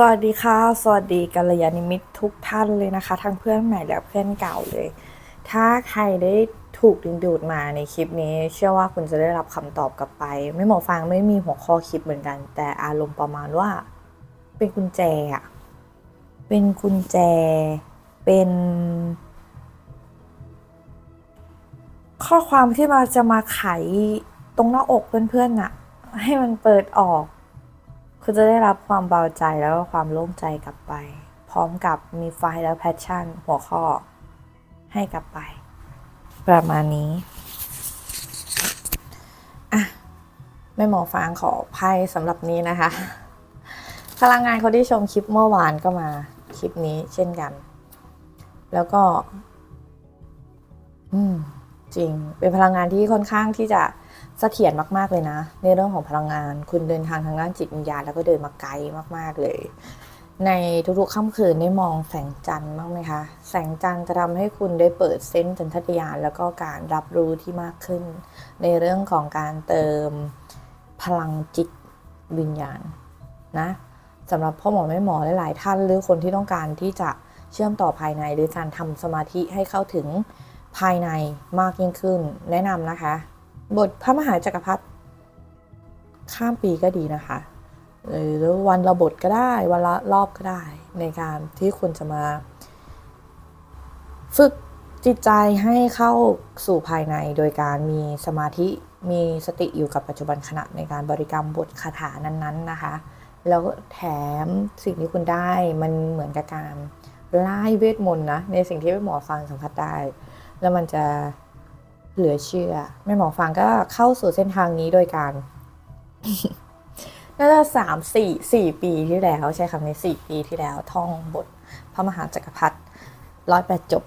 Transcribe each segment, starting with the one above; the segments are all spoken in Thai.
สวัสดีค่ะ สวัสดีกัลยาณมิตรทุกท่านเลยนะคะ ทั้งเพื่อนใหม่และเพื่อนเก่าเลย ถ้าใครได้ถูกดึงดูดมาในคลิปนี้ เชื่อว่าคุณจะได้รับคำตอบกลับไป ไม่หมอฟังไม่มีหัวข้อคลิปเหมือนกัน แต่อารมณ์ประมาณว่า เป็นกุญแจอะเป็นกุญแจ เป็น ข้อความที่มาจะมาไขตรงหน้าอกเพื่อนๆน่ะให้มันเปิดออก คุณจะได้รับความเบาใจแล้วก็ความโล่งใจกลับไป พร้อมกับมีไฟและแพชชั่นหัวข้อ ให้กลับไป ประมาณนี้อะไม่หมอฟางขอไพ่สำหรับนี้นะคะ พลังงานคนที่ชมคลิปเมื่อวานก็มาคลิปนี้เช่นกัน แล้วก็ อืมจริง เป็นพลังงานที่ค่อนข้างที่จะ เสถียรมากๆเลยนะ ในเรื่องของพลังงาน คุณเดินทางทางด้านจิตวิญญาณแล้วก็เดินมาไกลมากๆเลย ในทุกๆค่ำคืนได้มองแสงจันทร์บ้างไหมคะ แสงจันทร์จะทำให้คุณได้เปิดเส้นสัญชาตญาณแล้วก็การรับรู้ที่มากขึ้น ในเรื่องของการเติมพลังจิตวิญญาณนะสำหรับพ่อหมอแม่หมอหลายๆท่าน หรือคนที่ต้องการที่จะเชื่อมต่อภายในหรือการทำสมาธิให้เข้าถึงภายในมากยิ่งขึ้น แนะนำนะคะ บทพระมหาจักรพรรดิข้ามปีก็ดีนะคะหรือวันละบทก็ได้วันละรอบก็ได้ ในการที่คุณจะมา ฝึกจิตใจให้เข้าสู่ภายในโดยการมีสมาธิมีสติอยู่กับปัจจุบันขณะในการบริกรรมบทคาถานั้นๆนะคะ แล้วแถมสิ่งที่คุณได้มันเหมือนกับการไล่เวทมนต์นะในสิ่งที่หมอฟังสัมผัสได้ แล้วมันจะ เหลือเชื่อแม่หมอฟังก็เข้าสู่เส้นทางนี้โดยการน่าจะสามสี่สี่ปีที่แล้ว ใช้คำนี้สี่ปีที่แล้ว ท่องบทพระมหาจักรพรรดิร้อยแปดจบ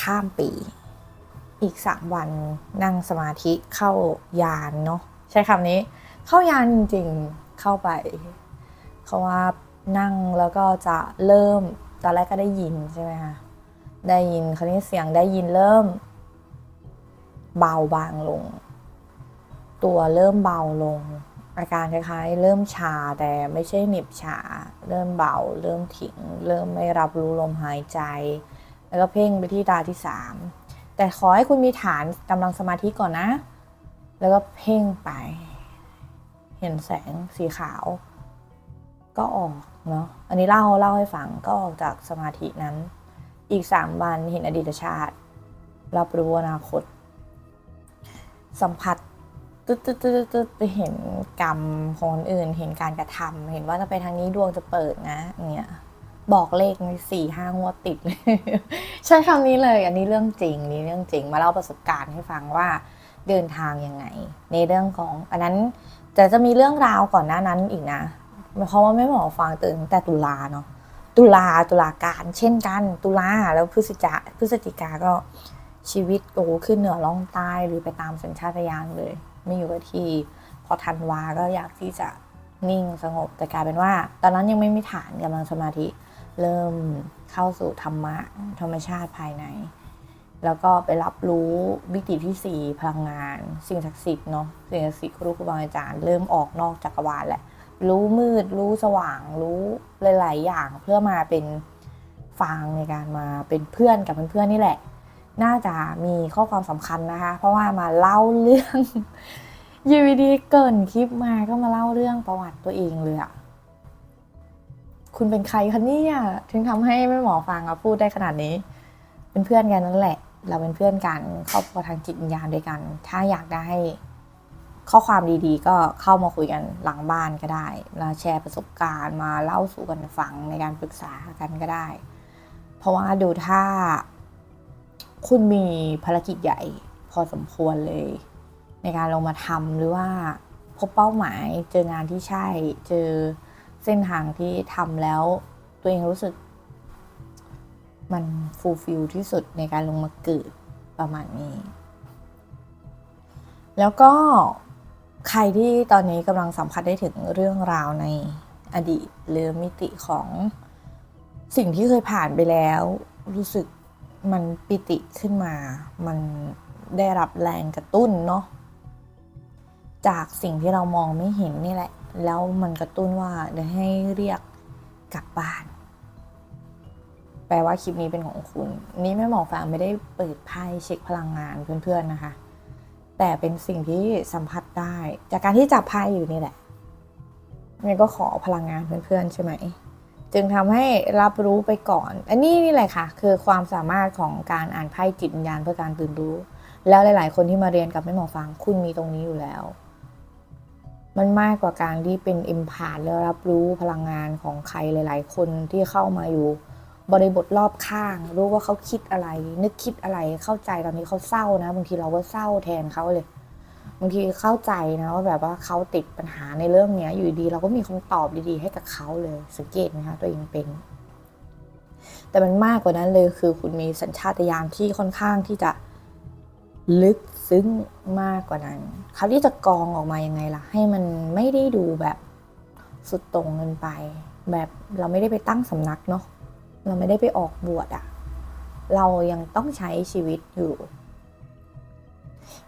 ข้ามปี อีกสามวันนั่งสมาธิเข้ายานเนาะใช้คำนี้ เข้ายานจริงๆเข้าไปเพราะว่านั่งแล้วก็จะเริ่มตอนแรกก็ได้ยินใช่ไหมคะได้ยินคราวนี้เสียงได้ยินเริ่ม เบาบางลง ตัวเริ่มเบาลง อาการคล้ายๆเริ่มชาแต่ไม่ใช่เหน็บชา เริ่มเบา เริ่มถิง เริ่มไม่รับรู้ลมหายใจ แล้วก็เพ่งไปที่ตาที่สามแต่ขอให้คุณมีฐานกำลังสมาธิก่อนนะ แล้วก็เพ่งไป เห็นแสงสีขาว ก็ออกเนาะ อันนี้เล่าเล่าให้ฟังก็ออกจากสมาธินั้น อีกสามวันเห็นอดีตชาติ รับรู้อนาคต สัมผัสตึ๊ดตึ๊ดตึ๊ดตึ๊ดไปเห็นกรรมของคนอื่น เห็นการกระทำเห็นว่าจะไปทางนี้ดวงจะเปิดนะเงี้ยบอกเลขในสี่ห้างวดติดเลยใช้คำนี้เลย อันนี้เรื่องจริงนี่เรื่องจริง มาเล่าประสบการณ์ให้ฟังว่าเดินทางยังไง ในเรื่องของ อันนั้นแต่จะมีเรื่องราวก่อนหน้านั้นอีกนะเพราะว่าไม่หมอฟังตื่นแต่ตุลาเนาะตุลาตุลาการเช่นกัน ตุลาแล้วพฤศจิกาพฤศจิกาก็ ชีวิตโอ้โหขึ้นเหนือล่องใต้หรือไปตามสัญชาตญาณเลย ไม่อยู่กับที่พอธันวาก็อยากที่จะนิ่งสงบแต่กลายเป็นว่า ตอนนั้นยังไม่มีฐานกำลังสมาธิ เริ่มเข้าสู่ธรรมะธรรมชาติภายใน แล้วก็ไปรับรู้วิติที่สี่พลังงาน สิ่งศักดิ์สิทธิ์เนาะสิ่งศักดิ์สิทธิ์ครูครูบาอาจารย์เริ่มออกนอกจักรวาลแหละ รู้มืดรู้สว่างรู้หลาย ๆ อย่างเพื่อมาเป็นฟางในการมาเป็นเพื่อนกับเพื่อนๆนี่แหละ น่าจะมีข้อความสำคัญนะคะ เพราะว่ามาเล่าเรื่องยูวีดีเกินคลิปมาก็มาเล่าเรื่องประวัติตัวเองเลยอะคุณเป็นใครคะเนี่ยถึงทำให้แม่หมอฟังอะพูดได้ขนาดนี้ เป็นเพื่อนกันนั่นแหละ เราเป็นเพื่อนกันครอบครัวทางจิตวิญญาณด้วยกัน ถ้าอยากได้ข้อความดีๆ ก็เข้ามาคุยกันหลังบ้านก็ได้มาแชร์ประสบการณ์มาเล่าสู่กันฟังในการปรึกษากันก็ได้ เพราะว่าดูถ้า คุณมีภารกิจใหญ่พอสมควรเลย ในการลงมาทำหรือว่าพบเป้าหมายเจองานที่ใช่ เจอเส้นทางที่ทำแล้ว ตัวเองรู้สึก มันฟูลฟิลที่สุดในการลงมาเกิดประมาณนี้ แล้วก็ใครที่ตอนนี้กำลังสัมผัสได้ถึงเรื่องราวในอดีตหรือมิติของสิ่งที่เคยผ่านไปแล้ว รู้สึก มันปิติขึ้นมา มันได้รับแรงกระตุ้นเนาะจากสิ่งที่เรามองไม่เห็นนี่แหละ แล้วมันกระตุ้นว่าเดี๋ยวให้เรียกกลับบ้าน แปลว่าคลิปนี้เป็นของคุณ นี่แม่หมอฟางไม่ได้เปิดไพ่เช็คพลังงานเพื่อนๆนะคะ แต่เป็นสิ่งที่สัมผัสได้ จากการที่จับไพ่อยู่นี่แหละนี่ก็ขอพลังงานเพื่อนๆใช่ไหม จึงทำให้รับรู้ไปก่อน อันนี้นี่แหละค่ะ คือความสามารถของการอ่านไพ่จิตวิญญาณเพื่อการตื่นรู้ แล้วหลาย ๆ คนที่มาเรียนกับแม่หมอฟังคุณมีตรงนี้อยู่แล้ว มันมากกว่าการที่เป็นเอ็มพาแล้วรับรู้พลังงานของใครหลาย ๆ คนที่เข้ามาอยู่ บริบทรอบข้าง รู้ว่าเขาคิดอะไร นึกคิดอะไรเข้าใจตอนนี้เขาเศร้านะบางทีเราก็เศร้าแทนเขาเลย บางทีเข้าใจนะว่าแบบว่าเขาติดปัญหาในเรื่องเนี้ยอยู่ดี เราก็มีคำตอบดีๆ ให้กับเขาเลยสังเกตไหมคะตัวเองเป็น แต่มันมากกว่านั้นเลยคือคุณมีสัญชาตญาณที่ค่อนข้างที่จะลึกซึ้งมากกว่านั้นเขาที่จะกรองออกมายังไงล่ะ ให้มันไม่ได้ดูแบบสุดต่งเกินไป แบบเราไม่ได้ไปตั้งสำนักเนาะเราไม่ได้ไปออกบวชอะเรายังต้องใช้ชีวิตอยู่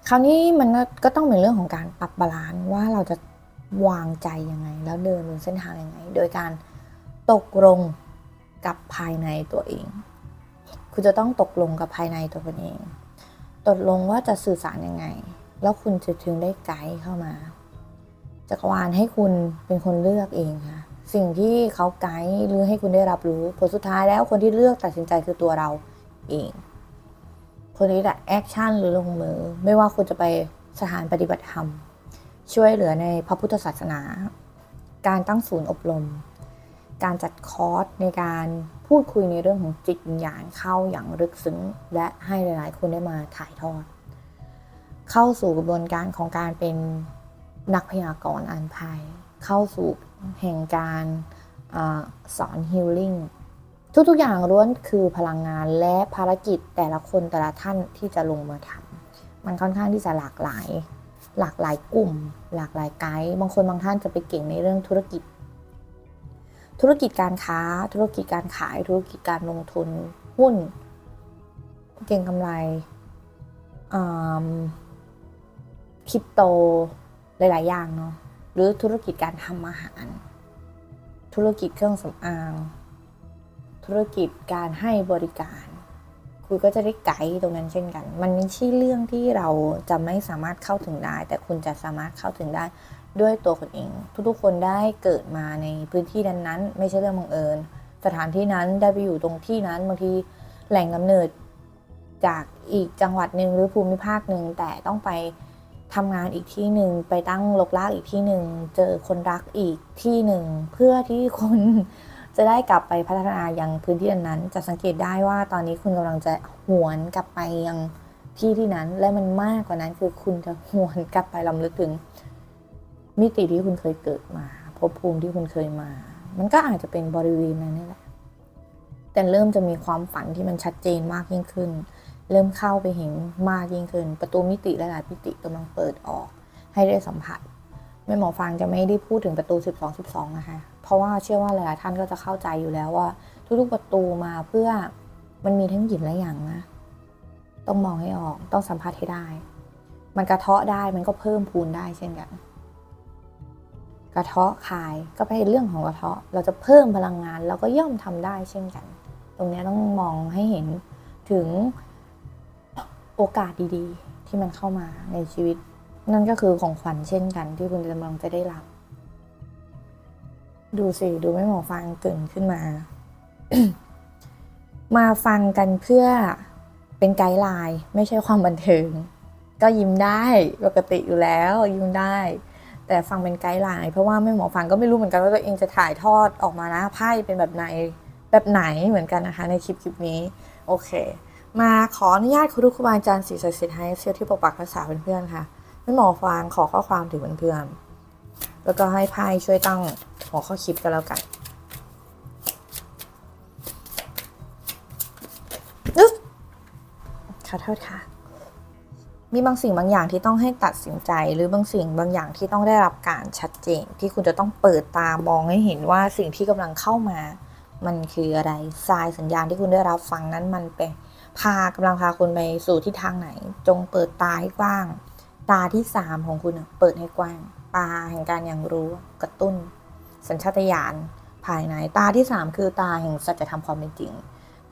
คราวนี้มันก็ต้องเป็นเรื่องของการปรับบาลานซ์ว่าเราจะวางใจยังไง แล้วเดินบนเส้นทางยังไง โดยการตกลงกับภายในตัวเอง คุณจะต้องตกลงกับภายในตัวคุณเอง ตกลงว่าจะสื่อสารยังไง แล้วคุณจะถึงได้ไกด์เข้ามาจักรวาลให้คุณเป็นคนเลือกเองค่ะ สิ่งที่เขาไกด์หรือให้คุณได้รับรู้ผลสุดท้ายแล้วคนที่เลือกตัดสินใจคือตัวเราเอง คนนี้แหละแอคชั่นหรือลงมือ ไม่ว่าคุณจะไปสถานปฏิบัติธรรม ช่วยเหลือในพระพุทธศาสนา การตั้งศูนย์อบรม การจัดคอร์สในการพูดคุยในเรื่องของจิตวิญญาณเข้าอย่างลึกซึ้ง และให้หลาย ๆ คนได้มาถ่ายทอด เข้าสู่กระบวนการของการเป็นนักพยากรณ์อ่านไพ่เข้าสู่แห่งการอสอนฮิลลิ่ง ทุกๆอย่างล้วนคือพลังงานและภารกิจแต่ละคนแต่ละท่านที่จะลงมาทำมันค่อนข้างที่จะหลากหลาย หลากหลายกลุ่ม หลากหลายไกด์บางคนบางท่านจะไปเก่งในเรื่องธุรกิจ ธุรกิจการค้า ธุรกิจการขายธุรกิจการลงทุนหุ้น เก่งกำไรคริปโตหลาย ๆ อย่างเนาะหรือธุรกิจการทำอาหาร ธุรกิจเครื่องสำอาง ธุรกิจการให้บริการคุณก็จะได้ไกด์ตรงนั้นเช่นกัน มันไม่ใช่เรื่องที่เราจะไม่สามารถเข้าถึงได้ แต่คุณจะสามารถเข้าถึงได้ด้วยตัวคุณเอง ทุกๆ คนได้เกิดมาในพื้นที่นั้นๆ ไม่ใช่เรื่องบังเอิญ สถานที่นั้นได้ไปอยู่ตรงที่นั้นบางทีแหล่งกำเนิดจากอีกจังหวัดหนึ่งหรือภูมิภาคหนึ่งแต่ต้องไปทำงานอีกที่หนึ่งไปตั้งลกลากอีกที่หนึ่งเจอคนรักอีกที่หนึ่งเพื่อที่คน จะได้กลับไปพัฒนายังพื้นที่นั้นจะสังเกตได้ว่าตอนนี้คุณกำลังจะหวนกลับไปยังที่ที่นั้น และมันมากกว่านั้นคือคุณจะหวนกลับไปลำลึกถึง มิติที่คุณเคยเกิดมาภพภูมิที่คุณเคยมา มันก็อาจจะเป็นบริเวณนั้นนี่แหละ แต่เริ่มจะมีความฝันที่มันชัดเจนมากยิ่งขึ้น เริ่มเข้าไปเห็นมากยิ่งขึ้น ประตูมิติหลายๆมิติกำลังเปิดออก ให้ได้สัมผัสไม่หมอฟังจะไม่ได้พูดถึงประตู 12 12 นะคะ ราะว่าเชื่อว่าหลายๆท่านก็จะเข้าใจอยู่แล้วว่า ทุกๆประตูมาเพื่อมันมีทั้งหยินและหยางนะ ต้องมองให้ออกต้องสัมผัสให้ได้ มันกระเทาะได้มันก็เพิ่มพูนได้เช่นกัน กระเทาะคายก็เป็นเรื่องของกระเทาะ เราจะเพิ่มพลังงานเราก็ย่อมทำได้เช่นกัน ตรงนี้ต้องมองให้เห็นถึงโอกาสดีๆ ที่มันเข้ามาในชีวิต นั่นก็คือของขวัญเช่นกันที่คุณกำลังจะได้รับ ดูสิ ดูไม่หมอฟังเกินขึ้นมา มาฟังกันเพื่อเป็นไกด์ไลน์ ไม่ใช่ความบันเทิง ก็ยิ้มได้ปกติอยู่แล้ว ยิ้มได้ แต่ฟังเป็นไกด์ไลน์เพราะว่าไม่หมอฟังก็ไม่รู้เหมือนกันว่าตัวเองจะถ่ายทอดออกมานะไพ่เป็นแบบไหนแบบไหนเหมือนกันนะคะ ในคลิปคลิปนี้ โอเค มาขออนุญาตครูครูบาอาจารย์ศรีศักดิ์สิทธิ์ให้เชื่อที่ปกปักรักษาเพื่อนๆค่ะไม่หมอฟังขอข้อความถึงเพื่อนๆ แล้วก็ให้ไพ่ช่วยตั้งหัวข้อคลิปกันแล้วกันอึ๊บขอโทษค่ะ มีบางสิ่งบางอย่างที่ต้องให้ตัดสินใจ หรือบางสิ่งบางอย่างที่ต้องได้รับการชัดเจน ที่คุณจะต้องเปิดตามองให้เห็นว่าสิ่งที่กำลังเข้ามา มันคืออะไรทรายสัญญาณที่คุณได้รับฟังนั้นมันไปพากำลังพาคุณไปสู่ทิศทางไหน จงเปิดตาให้กว้าง ตาที่สามของคุณเปิดให้กว้าง ตาแห่งการอย่างรู้กระตุ้น สัญชาตญาณภายในตาที่สามคือตาแห่งสัจธรรมความเป็นจริง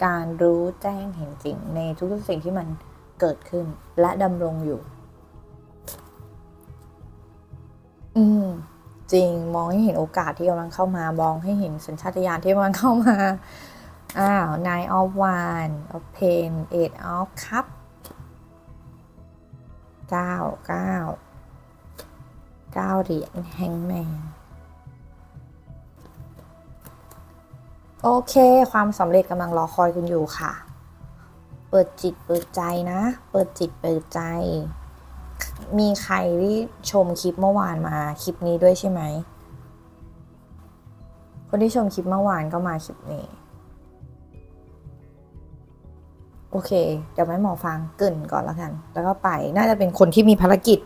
การรู้แจ้งเห็นจริง ในทุกๆสิ่งที่มันเกิดขึ้นและดำรงอยู่ อืมจริงมองให้เห็นโอกาสที่กำลังเข้ามามองให้เห็นสัญชาตญาณที่กำลังเข้ามาอ้าว nine of one of pen eight of cup เก้าเก้า เก้าเหรียญแฮงแมนโอเค ความสำเร็จกำลังรอคอยคุณอยู่ค่ะ เปิดจิตเปิดใจนะ เปิดจิตเปิดใจ มีใครที่ชมคลิปเมื่อวานมาคลิปนี้ด้วยใช่ไหม คนที่ชมคลิปเมื่อวานก็มาคลิปนี้ โอเค เดี๋ยวไม่หมอฟังกรินก่อนแล้วกัน แล้วก็ไป น่าจะเป็นคนที่มีภารกิจ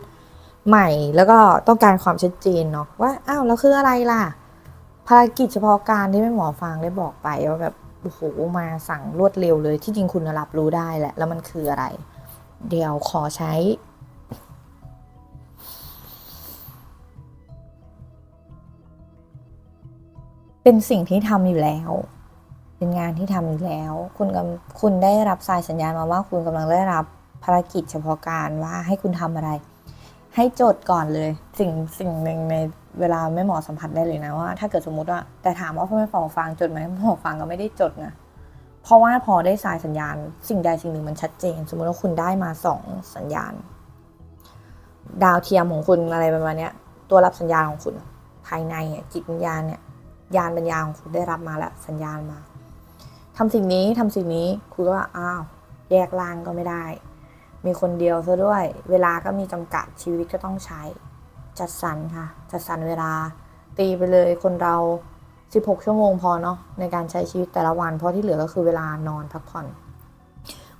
ใหม่แล้วก็ต้องการความชัดเจนเนาะว่าอ้าวแล้วคืออะไรล่ะ ภารกิจเฉพาะการที่แม่หมอฟังได้บอกไปว่าแบบโอ้โหมาสั่งรวดเร็วเลยที่จริงคุณรับรู้ได้แหละ แล้วมันคืออะไร เดี๋ยวขอใช้ เป็นสิ่งที่ทำอยู่แล้ว เป็นงานที่ทำอยู่แล้ว คุณกำคุณได้รับสายสัญญาณมาว่าคุณกำลังได้รับภารกิจเฉพาะการว่าให้คุณทำอะไร ให้โจทย์ก่อนเลย สิ่งสิ่งหนึ่งในเวลาแม่หมอสัมผัสได้เลยนะว่า ถ้าเกิดสมมติว่าแต่ถามว่าพ่อแม่หมอฟังจดไหมแม่อฟังก็ไม่ได้จดนะเพราะว่าพอได้สายสัญญาณ สิ่งใดสิ่งหนึ่งมันชัดเจน สมมติว่าคุณได้มาสองสัญญาณ ดาวเทียมของคุณอะไรประมาณเนี้ยตัวรับสัญญาณของคุณ ภายในอะจิตวิญญาณเนี่ยยานปัญญาของคุณได้รับมาแล้วสัญญาณมาทำสิ่งนี้ทำสิ่งนี้คุณก็อ้าวแยกล่างก็ไม่ได้ มีคนเดียวซะด้วย เวลาก็มีจำกัดชีวิตก็ต้องใช้ จัดสรรค่ะ จัดสรรเวลา ตีไปเลยคนเรา 16 ชั่วโมงพอเนาะในการใช้ชีวิตแต่ละวัน เพราะที่เหลือก็คือเวลานอนพักผ่อน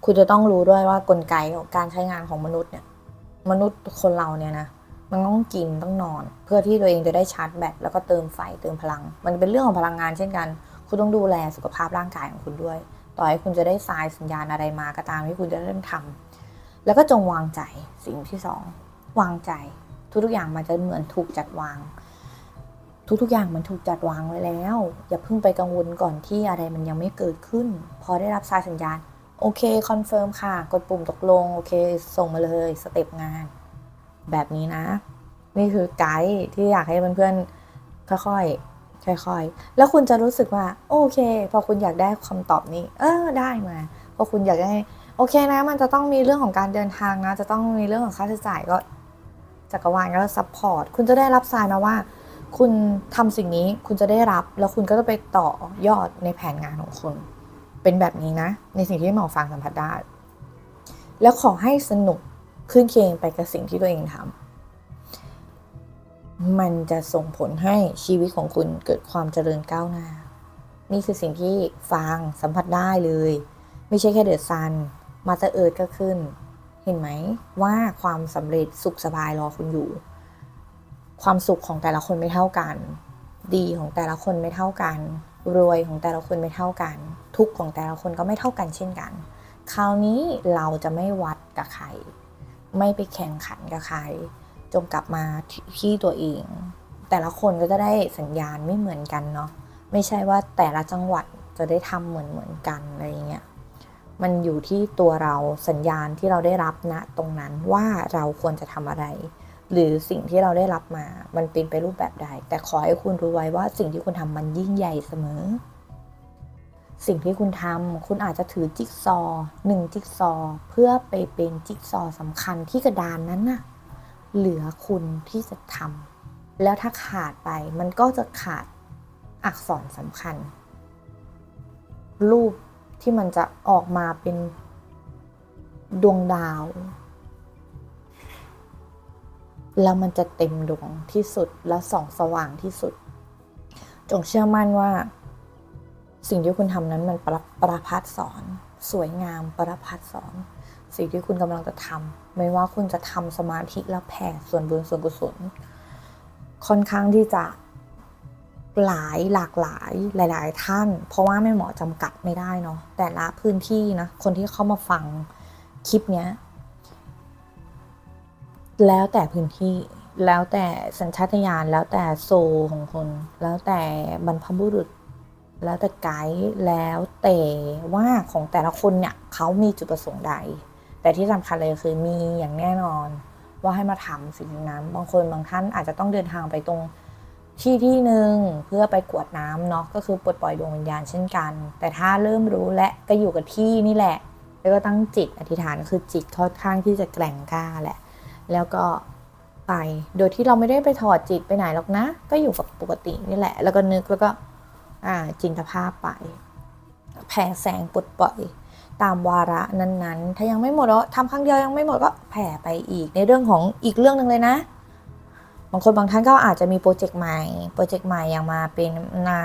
คุณจะต้องรู้ด้วยว่ากลไกของการใช้งานของมนุษย์เนี่ย มนุษย์คนเราเนี่ยนะมันต้องกินต้องนอน เพื่อที่ตัวเองจะได้ชาร์จแบตแล้วก็เติมไฟเติมพลัง มันเป็นเรื่องของพลังงานเช่นกัน คุณต้องดูแลสุขภาพร่างกายของคุณด้วย ต่อให้คุณจะได้สายสัญญาณอะไรมาก็ตามที่คุณจะเริ่มทำ แล้วก็จงวางใจสิ่งที่สองวางใจ ทุกๆอย่างมันจะเหมือนถูกจัดวาง ทุกๆอย่างมันถูกจัดวางไว้แล้ว อย่าเพิ่งไปกังวลก่อนที่อะไรมันยังไม่เกิดขึ้น พอได้รับสายสัญญาณโอเคคอนเฟิร์มค่ะ กดปุ่มตกลง โอเค ส่งมาเลยสเต็ปงาน แบบนี้นะ นี่คือไกด์ที่อยากให้เพื่อนๆค่อยๆค่อยๆ แล้วคุณจะรู้สึกว่า โอเค พอคุณอยากได้คำตอบนี้ เออได้มา พอคุณอยากได้ โอเคนะ มันจะต้องมีเรื่องของการเดินทางนะ จะต้องมีเรื่องของค่าใช้จ่ายก็จักรวาลก็ซัพพอร์ต คุณจะได้รับสายมาว่า คุณทำสิ่งนี้คุณจะได้รับ แล้วคุณก็จะไปต่อยอดในแผนงานของคุณ เป็นแบบนี้นะ ในสิ่งที่หมอฟังสัมผัสได้ แล้วขอให้สนุกขึ้นเคียงไปกับสิ่งที่ตัวเองทำมันจะส่งผลให้ชีวิตของคุณเกิดความเจริญก้าวหน้า นี่คือสิ่งที่ฟังสัมผัสได้เลย ไม่ใช่แค่เดือดซัน มาจะเอิร์ดก็ขึ้น เห็นไหมว่าความสำเร็จสุขสบายรอคุณอยู่ ความสุขของแต่ละคนไม่เท่ากัน ดีของแต่ละคนไม่เท่ากัน รวยของแต่ละคนไม่เท่ากัน ทุกของแต่ละคนก็ไม่เท่ากันเช่นกัน คราวนี้เราจะไม่วัดกับใคร ไม่ไปแข่งขันกับใคร จงกลับมาที่ตัวเอง แต่ละคนก็จะได้สัญญาณไม่เหมือนกันเนาะไม่ใช่ว่าแต่ละจังหวัดจะได้ทำเหมือนเหมือนกันอะไรเงี้ย มันอยู่ที่ตัวเราสัญญาณที่เราได้รับณตรงนั้นว่าเราควรจะทำอะไร หรือสิ่งที่เราได้รับมา มันเป็นไปรูปแบบใด แต่ขอให้คุณรู้ไว้ว่าสิ่งที่คุณทำมันยิ่งใหญ่เสมอ สิ่งที่คุณทำคุณอาจจะถือจิ๊กซอหนึ่งจิ๊กซอ เพื่อไปเป็นจิ๊กซอว์สำคัญที่กระดานนั้นน่ะเหลือคุณที่จะทำแล้วถ้าขาดไปมันก็จะขาดอักษรสำคัญ รูป ที่มันจะออกมาเป็นดวงดาว แล้วมันจะเต็มดวงที่สุดและส่องสว่างที่สุด จงเชื่อมั่นว่า สิ่งที่คุณทำนั้นมันประประพัดสอนสวยงามประพัดสอน สิ่งที่คุณกำลังจะทำไม่ว่าคุณจะทำสมาธิและแผ่ส่วนบุญส่วนกุศล ค่อนข้างที่จะ หลายหลากหลายหลาย ๆ ท่าน เพราะว่าไม่เหมาะจำกัดไม่ได้เนาะแต่ละพื้นที่นะคนที่เข้ามาฟังคลิปเนี้ยแล้วแต่พื้นที่แล้วแต่สัญชาตญาณแล้วแต่โซของคน แล้วแต่บรรพบุรุษ แล้วแต่ไกด์แล้วแต่ว่าของแต่ละคนเนี่ยเขามีจุดประสงค์ใด แต่ที่สำคัญเลยคือมีอย่างแน่นอนว่าให้มาทำสิ่งนั้น บางคนบางท่านอาจจะต้องเดินทางไปตรง ที่ที่หนึ่งเพื่อไปกวดน้ำเนาะก็คือปลดปล่อยดวงวิญญาณเช่นกัน แต่ถ้าเริ่มรู้และก็อยู่กับที่นี่แหละ แล้วก็ตั้งจิตอธิษฐานคือจิตค่อนข้างที่จะแกร่งกล้าแหละ แล้วก็ไปโดยที่เราไม่ได้ไปถอดจิตไปไหนหรอกนะ ก็อยู่กับปกตินี่แหละ แล้วก็นึกแล้วก็อ่าจินตภาพไป แผ่แสงปลดปล่อยตามวาระนั้นๆ ถ้ายังไม่หมดแล้วทำครั้งเดียวยังไม่หมดก็แผ่ไปอีกในเรื่องของอีกเรื่องหนึ่งเลยนะ บางคนบางท่านก็อาจจะมีโปรเจกต์ใหม่ โปรเจกต์ใหม่อยังมาเป็นนา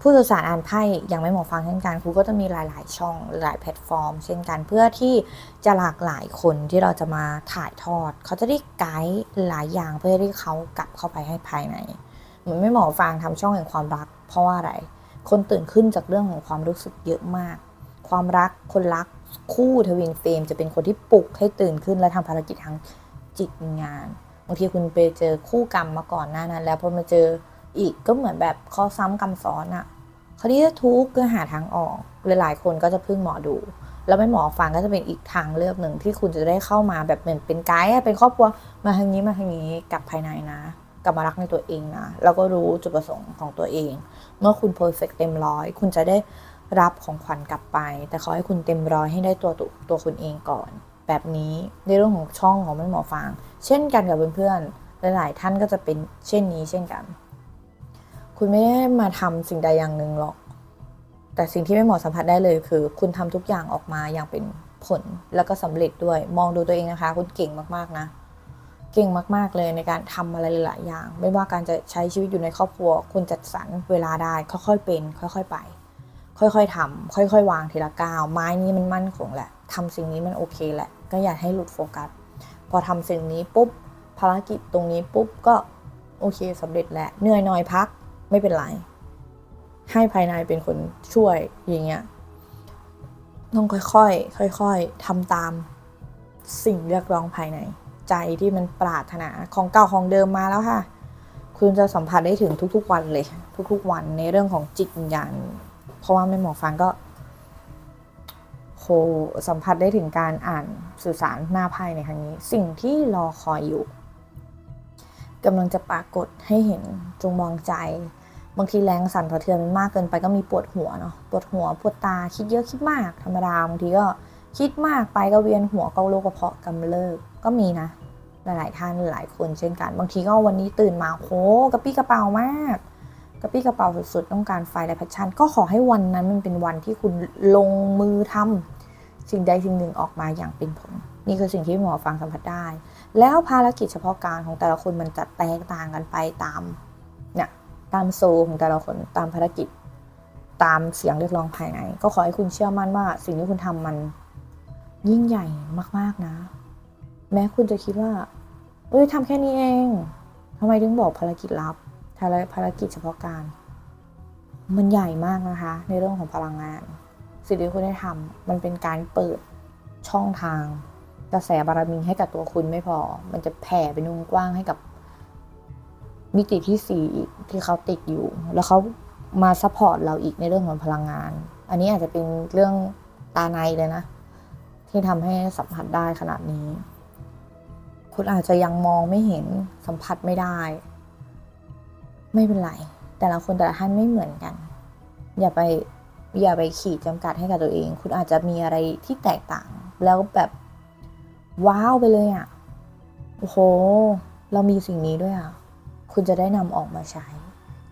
ผู้สื่อสารอ่านไพ่อยังไม่หมดฟังเช่นกันครูก็จะมีหลาย ๆ ช่องหลายแพลตฟอร์ม เช่นกันเพื่อที่จะหลากหลายคนที่เราจะมาถ่ายทอด เขาจะได้ไกด์หลายอย่างเพื่อที่เขากลับเข้าไปให้ภายในเหมือนไม่หมอฟังทำช่องแห่งความรัก เพราะว่าอะไร คนตื่นขึ้นจากเรื่องของความรู้สึกเยอะมาก ความรักคนรักคู่ทวินเฟรมจะเป็นคนที่ปลุกให้ตื่นขึ้นและทำภารกิจทางจิตวิญญาณ บางทีคุณไปเจอคู่กรรมมาก่อนหน้านั้น แล้วพอมาเจออีกก็เหมือนแบบข้อซ้ำกรรมซ้อนอะเขาที่จะทุกข์ก็หาทางออกหลายๆคนก็จะพึ่งหมอดู แล้วไม่หมอฟังก็จะเป็นอีกทางเลือกหนึ่งที่คุณจะได้เข้ามาแบบเหมือนเป็นไกด์เป็นครอบครัวมาทางนี้มาทางนี้กลับภายในนะกลับมารักในตัวเองนะแล้วก็รู้จุดประสงค์ของตัวเอง เมื่อคุณเพอร์เฟกเต็มร้อยคุณจะได้รับของขวัญกลับไป แต่ขอให้คุณเต็มร้อยให้ได้ตัวตัวคุณเองก่อน แบบนี้ในเรื่องของช่องของไม่หมอฟังเช่นกันกับเพื่อนๆหลายๆท่านก็จะเป็นเช่นนี้เช่นกัน คุณไม่ได้มาทำสิ่งใดอย่างหนึ่งหรอก แต่สิ่งที่ไม่เหมาะสัมผัสได้เลยคือ คุณทำทุกอย่างออกมาอย่างเป็นผลแล้วก็สำเร็จด้วยมองดูตัวเองนะคะ คุณเก่งมากๆนะ เก่งมากๆเลยในการทำอะไรหลายๆอย่าง ไม่ว่าการจะใช้ชีวิตอยู่ในครอบครัว คุณจัดสรรเวลาได้ค่อยๆเป็น ค่อยๆไป ค่อยๆทำค่อยๆ วางทีละก้าวไม้นี้มันมั่นคงแหละทำสิ่งนี้มันโอเคแหละ ก็อย่าให้หลุดโฟกัส พอทำสิ่งนี้ปุ๊บภารกิจตรงนี้ปุ๊บก็โอเคสำเร็จแหละเหนื่อยหน่อยพักไม่เป็นไร ให้ภายในเป็นคนช่วยอย่างเงี้ยต้องค่อยๆ ค่อยๆทำตามสิ่งเรียกร้องภายใน ใจที่มันปรารถนาของเก่าของเดิมมาแล้วค่ะ คุณจะสัมผัสได้ถึงทุกๆวันเลย ทุกๆวันในเรื่องของจิตวิญญาณเพราะว่าไม่หมอฟังก็ สัมผัสได้ถึงการอ่านสื่อสารหน้าไพ่ในครั้งนี้ สิ่งที่รอคอยอยู่กำลังจะปรากฏให้เห็นจงมองใจ บางทีแรงสั่นสะเทือนมันมากเกินไปก็มีปวดหัวเนาะปวดหัวปวดตาคิดเยอะคิดมากธรรมดาบางทีก็คิดมากไปก็เวียนหัวก็โรคกระเพาะกำเริบก็มีนะ หลายๆท่านหลายคนเช่นกัน บางทีก็วันนี้ตื่นมาโหกระปี้กระเป๋ามากกระปี้กระเป๋าสุดๆ ต้องการไฟและแพชชั่น ก็ขอให้วันนั้นมันเป็นวันที่คุณลงมือทำ สิ่งใดสิ่งหนึ่งออกมาอย่างเป็นผล นี่คือสิ่งที่หมอฟังสัมผัสได้ แล้วภารกิจเฉพาะการของแต่ละคนมันจะแตกต่างกันไปตามเนี่ยตามโซของแต่ละคนตามภารกิจ ตามเสียงเรียกร้องภายใน ก็ขอให้คุณเชื่อมั่นว่า สิ่งที่คุณทำมันยิ่งใหญ่มากๆนะ แม้คุณจะคิดว่าเอ้ยทำแค่นี้เองทำไมถึงบอกภารกิจลับภารกิจเฉพาะการ มันใหญ่มากนะคะ ในเรื่องของพลังงาน สิ่งที่คุณได้ทำมันเป็นการเปิดช่องทางกระแสบารมีให้กับตัวคุณไม่พอ มันจะแผ่เป็นวงกว้างให้กับมิติที่สี่อีกที่เขาติดอยู่ แล้วเขามาซัพพอร์ตเราอีกในเรื่องของพลังงาน อันนี้อาจจะเป็นเรื่องตาในเลยนะ ที่ทำให้สัมผัสได้ขนาดนี้ คุณอาจจะยังมองไม่เห็นสัมผัสไม่ได้ ไม่เป็นไร แต่ละคนแต่ละท่านไม่เหมือนกัน อย่าไป อย่าไปขีดจำกัดให้กับตัวเอง คุณอาจจะมีอะไรที่แตกต่าง แล้วแบบว้าวไปเลยอะ่ะ โอ้โห เรามีสิ่งนี้ด้วยอะ่ะ คุณจะได้นำออกมาใช้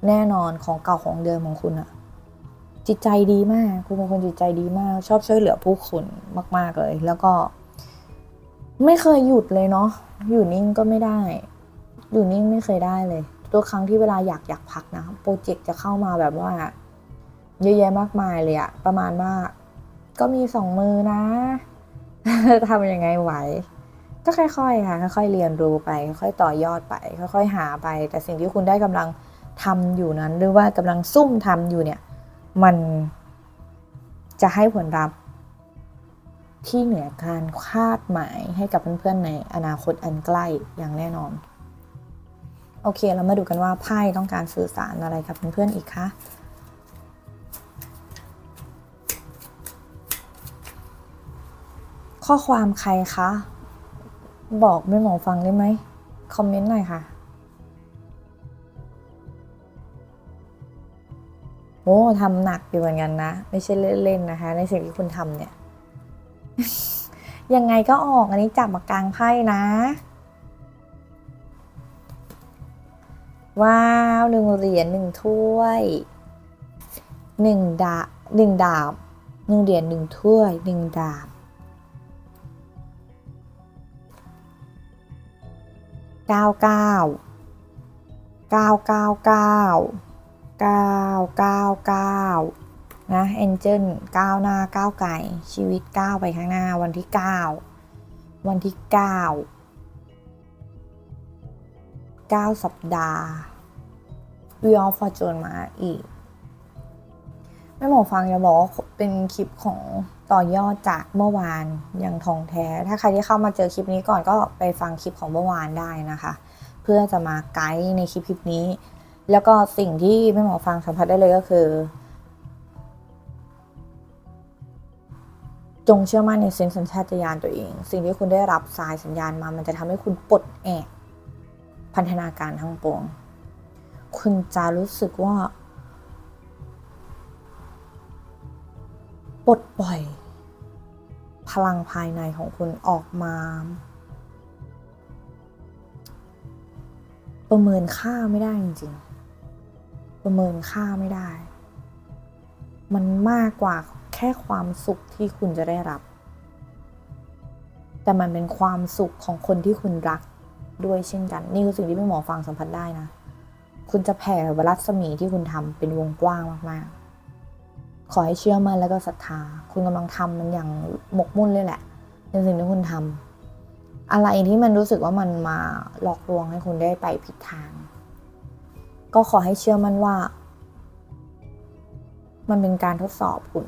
แน่นอนของเก่าของเดิมของคุณอะจิตใจดีมาก คุณเป็นคนจิตใจดีมาก ชอบช่วยเหลือผู้คนมาก ๆเลย แล้วก็ ไม่เคยหยุดเลยเนาะ อยู่นิ่งก็ไม่ได้ อยู่นิ่งไม่เคยได้เลย ตัวครั้งที่เวลาอยากอยากพักนะ โปรเจกต์จะเข้ามาแบบว่า เยอะแยะมากมายเลยอะประมาณว่าก็มีสองมือนะทำยังไงไหว ก็ค่อยๆค่ะค่อยๆเรียนรู้ไป ค่อยๆต่อยอดไป ค่อยๆหาไป แต่สิ่งที่คุณได้กำลังทำอยู่นั้น หรือว่ากำลังซุ่มทำอยู่เนี่ย มันจะให้ผลลัพธ์ที่เหนือการคาดหมายให้กับเพื่อนๆในอนาคตอันใกล้อย่างแน่นอน โอเค เรามาดูกันว่าไพ่ต้องการสื่อสารอะไรกับเพื่อนๆอีกคะ ข้อความใครคะ บอกไม่หมอฟังได้ไหม คอมเมนต์หน่อยค่ะ โอ้ทำหนักอยู่เหมือนกันนะ ไม่ใช่เล่นๆนะคะ ในสิ่งที่คุณทำเนี่ย ยังไงก็ออกอันนี้จับมากลางไพ่นะ ว้าวหนึ่งเหรียญหนึ่งถ้วยหนึ่งดาหนึ่งดาบหนึ่งเหรียญหนึ่งถ้วยหนึ่งดาบ เก้าเก้าเก้าเก้าเก้าเก้าเก้าเก้านะเอ็นเจนก้าวหน้าก้าวไกลชีวิตก้าวไปข้างหน้าวันที่เก้าวันที่เก้าเก้าสัปดาห์วิออฟฟอร์จูนมาอีกแม่หมอฟังจะบอกว่าเป็นคลิปของ ต่อยอดจากเมื่อวานอย่างทองแท้ ถ้าใครที่เข้ามาเจอคลิปนี้ก่อนก็ไปฟังคลิปของเมื่อวานได้นะคะ เพื่อจะมาไกด์ในคลิปคลิปนี้ แล้วก็สิ่งที่แม่หมอฟังสัมผัสได้เลยก็คือ จงเชื่อมั่นในเซนส์สัญชาตญาณตัวเอง สิ่งที่คุณได้รับสายสัญญาณมา มันจะทำให้คุณปลดแอกพันธนาการทั้งปวงคุณจะรู้สึกว่าปลดปล่อย ลังภายในของคุณออกมา ประเมินค่าไม่ได้จริงๆ ประเมินค่าไม่ได้ มันมากกว่าแค่ความสุขที่คุณจะได้รับ แต่มันเป็นความสุขของคนที่คุณรักด้วยเช่นกัน นี่คือสิ่งที่พี่หมอฟังสัมผัสได้นะ คุณจะแผ่รัศมีที่คุณทำเป็นวงกว้างมากๆ ขอให้เชื่อมั่นแล้วก็ศรัทธา คุณกำลังทำมันอย่างหมกมุ่นเลยแหละในสิ่งที่คุณทำอะไรที่มันรู้สึกว่ามันมาหลอกลวงให้คุณได้ไปผิดทาง ก็ขอให้เชื่อมั่นว่า มันเป็นการทดสอบคุณ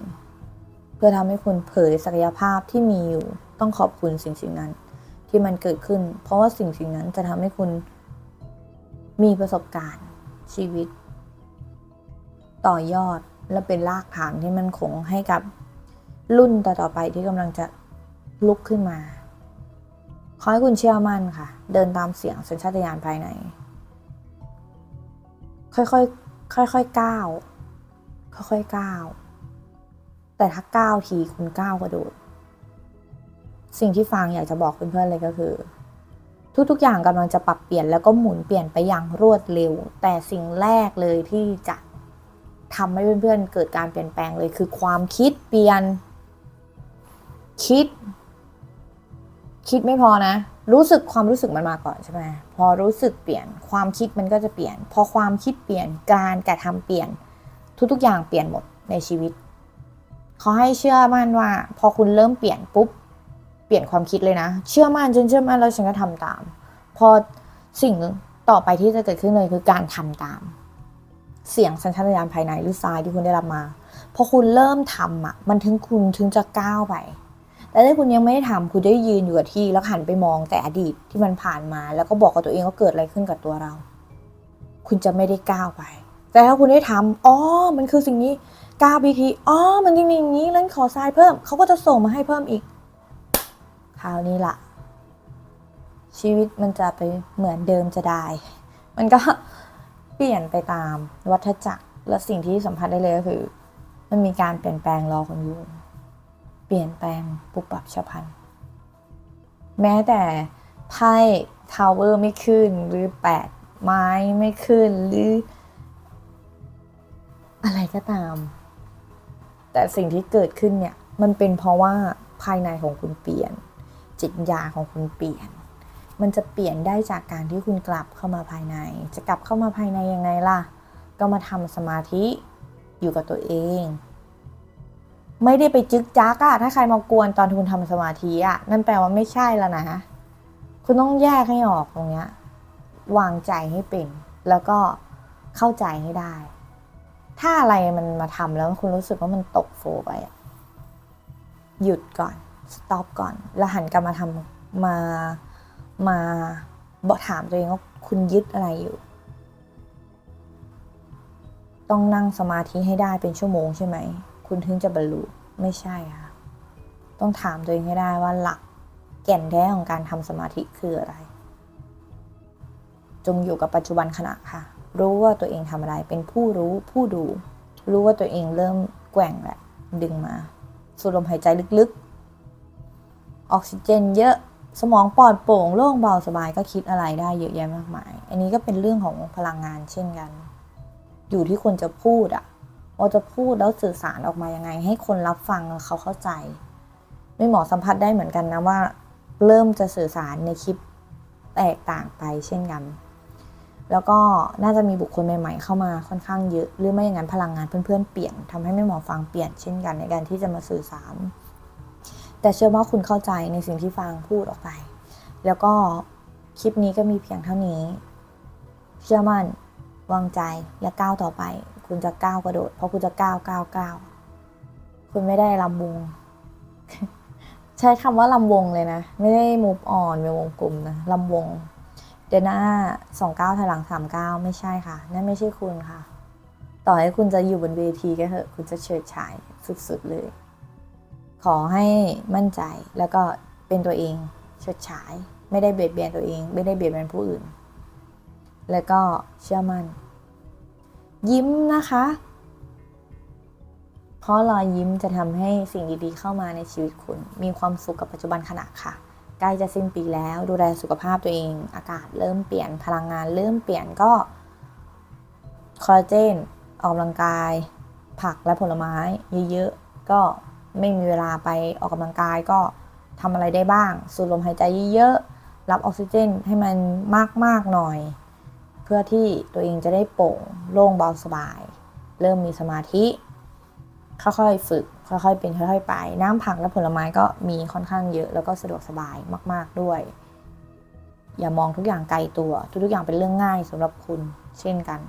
เพื่อทำให้คุณเผยศักยภาพที่มีอยู่ ต้องขอบคุณสิ่งสิ่งนั้น ที่มันเกิดขึ้น เพราะว่าสิ่งสิ่งนั้นจะทำให้คุณมีประสบการณ์ชีวิต ต่อยอด และเป็นรากฐานที่มันคงให้กับรุ่นต่อๆไปที่กำลังจะลุกขึ้นมา ขอให้คุณเชื่อมั่นค่ะ เดินตามเสียงสัญชาตญาณภายใน ค่อยๆ ค่อยๆ ก้าว ค่อยๆ ก้าว แต่ถ้าก้าวทีคุณก้าวกระโดด สิ่งที่ฟังอยากจะบอกเพื่อนๆเลยก็คือ ทุกๆ อย่างกำลังจะปรับเปลี่ยนแล้วก็หมุนเปลี่ยนไปอย่างรวดเร็ว แต่สิ่งแรกเลยที่จะ ทำให้เพื่อนๆ เกิดการเปลี่ยนแปลงเลยคือความคิดเปลี่ยน คิด คิดไม่พอนะ รู้สึกความรู้สึกมันมาก่อนใช่ไหมพอรู้สึกเปลี่ยน ความคิดมันก็จะเปลี่ยน พอความคิดเปลี่ยนการกระทำเปลี่ยน ทุกๆอย่างเปลี่ยนหมดในชีวิตขอให้เชื่อมั่นว่า พอคุณเริ่มเปลี่ยนปุ๊บเปลี่ยนความคิดเลยนะ เชื่อมั่นจนเชื่อมั่นแล้วฉันก็ทำตาม พอสิ่งต่อไปที่จะเกิดขึ้นเลยคือการทำตาม เสียงสัญชาตญาณภายในหรือทรายที่คุณได้รับมาพอคุณเริ่มทำอะ มันถึงคุณถึงจะก้าวไป แต่ถ้าคุณยังไม่ได้ทำคุณจะยืนอยู่กับที่แล้วหันไปมองแต่อดีตที่มันผ่านมา แล้วก็บอกกับตัวเองว่าเกิดอะไรขึ้นกับตัวเรา คุณจะไม่ได้ก้าวไป แต่ถ้าคุณได้ทำอ๋อ มันคือสิ่งนี้ก้าวไปทีอ๋อ มันจริงๆอย่างนี้แล้วขอทรายเพิ่มเขาก็จะส่งมาให้เพิ่มอีก คราวนี้ล่ะชีวิตมันจะไปเหมือนเดิมจะได้ มันก็ ปลี่ยนไปตามวัฏจักรและสิ่งที่สัมผัสได้เลยก็คือ มันมีการเปลี่ยนแปลงรอคนอยู่ เปลี่ยนแปลงปุบปับฉับพลัน แม้แต่ไพ่ทาวเวอร์ไม่ขึ้นหรือแปดไม้ไม่ขึ้นหรือ อะไรก็ตาม แต่สิ่งที่เกิดขึ้นเนี่ย มันเป็นเพราะว่าภายในของคุณเปลี่ยน จิตญาของคุณเปลี่ยน มันจะเปลี่ยนได้จากการที่คุณกลับเข้ามาภายใน จะกลับเข้ามาภายในยังไงล่ะ ก็มาทำสมาธิอยู่กับตัวเอง ไม่ได้ไปจึกจักอะถ้าใครมากวนตอนคุณทำสมาธิอะนั่นแปลว่าไม่ใช่แล้วนะ คุณต้องแยกให้ออกตรงเนี้ยวางใจให้เป็น แล้วก็เข้าใจให้ได้ ถ้าอะไรมันมาทำแล้วคุณรู้สึกว่ามันตกโฟไปหยุดก่อน สต็อปก่อน แล้วหันกลับมาทำมา มาบอกถามตัวเองว่าคุณยึดอะไรอยู่ ต้องนั่งสมาธิให้ได้เป็นชั่วโมงใช่ไหม คุณถึงจะบรรลุไม่ใช่ค่ะ ต้องถามตัวเองให้ได้ว่าหลักแก่นแท้ของการทำสมาธิคืออะไร จงอยู่กับปัจจุบันขณะค่ะ รู้ว่าตัวเองทำอะไร เป็นผู้รู้ผู้ดู รู้ว่าตัวเองเริ่มแกว่งแหละดึงมา สูดลมหายใจลึกๆ ออกซิเจนเยอะ สมองปลอดโปร่งโล่งเบาสบายก็คิดอะไรได้เยอะแยะมากมาย อันนี้ก็เป็นเรื่องของพลังงานเช่นกัน อยู่ที่คนจะพูดอะว่าจะพูดแล้วสื่อสารออกมายังไง ให้คนรับฟังเขาเข้าใจ ไม่หมอสัมผัสได้เหมือนกันนะว่า เริ่มจะสื่อสารในคลิปแตกต่างไปเช่นกัน แล้วก็น่าจะมีบุคคลใหม่ๆ เข้ามาค่อนข้างเยอะ หรือไม่อย่างนั้นพลังงานเพื่อนๆเปลี่ยนทำให้แม่หมอฟังเปลี่ยนเช่นกันในการที่จะมาสื่อสาร แต่เชื่อว่าคุณเข้าใจในสิ่งที่ฟังพูดออกไป แล้วก็คลิปนี้ก็มีเพียงเท่านี้ เชื่อมั่นวางใจและก้าวต่อไป คุณจะก้าวกระโดด เพราะคุณจะก้าวก้าวก้าวคุณไม่ได้ลำวง ใช้คำว่าลำวงเลยนะ ไม่ได้มูฟออนเป็นวงกลมนะลำวง เดินหน้าสองก้าวถอยหลังสามก้าวไม่ใช่ค่ะ นั่นไม่ใช่คุณค่ะ ต่อให้คุณจะอยู่บนเวทีก็เถอะ คุณจะเฉิดฉายสุดๆเลย ขอให้มั่นใจแล้วก็เป็นตัวเองเฉิดฉาย ไม่ได้เบียดเบียนตัวเอง ไม่ได้เบียดเบียนผู้อื่น แล้วก็เชื่อมั่น ยิ้มนะคะ เพราะรอยยิ้มจะทำให้สิ่งดีๆเข้ามาในชีวิตคุณ มีความสุขกับปัจจุบันขณะค่ะใกล้จะสิ้นปีแล้วดูแลสุขภาพตัวเอง อากาศเริ่มเปลี่ยนพลังงานเริ่มเปลี่ยนก็คอลลาเจนออกกำลังกาย ผักและผลไม้เยอะๆก็ ไม่มีเวลาไปออกกำลังกายก็ทำอะไรได้บ้าง สูดลมหายใจเยอะๆรับออกซิเจนให้มันมากๆหน่อย เพื่อที่ตัวเองจะได้โปร่งโล่งเบาสบาย เริ่มมีสมาธิ ค่อยๆฝึก ค่อยๆเป็นค่อยๆไป น้ำผักและผลไม้ก็มีค่อนข้างเยอะ แล้วก็สะดวกสบายมาก ๆด้วย อย่ามองทุกอย่างไกลตัว ทุกๆอย่างเป็นเรื่องง่ายสำหรับคุณเช่นกัน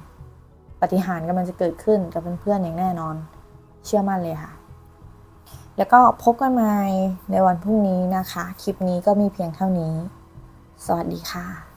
ปฏิหารกำลังจะเกิดขึ้นกับเพื่อนๆอย่างแน่นอน เชื่อมั่นเลยค่ะ แล้วก็พบกันใหม่ในวันพรุ่งนี้นะคะ คลิปนี้ก็มีเพียงเท่านี้ สวัสดีค่ะ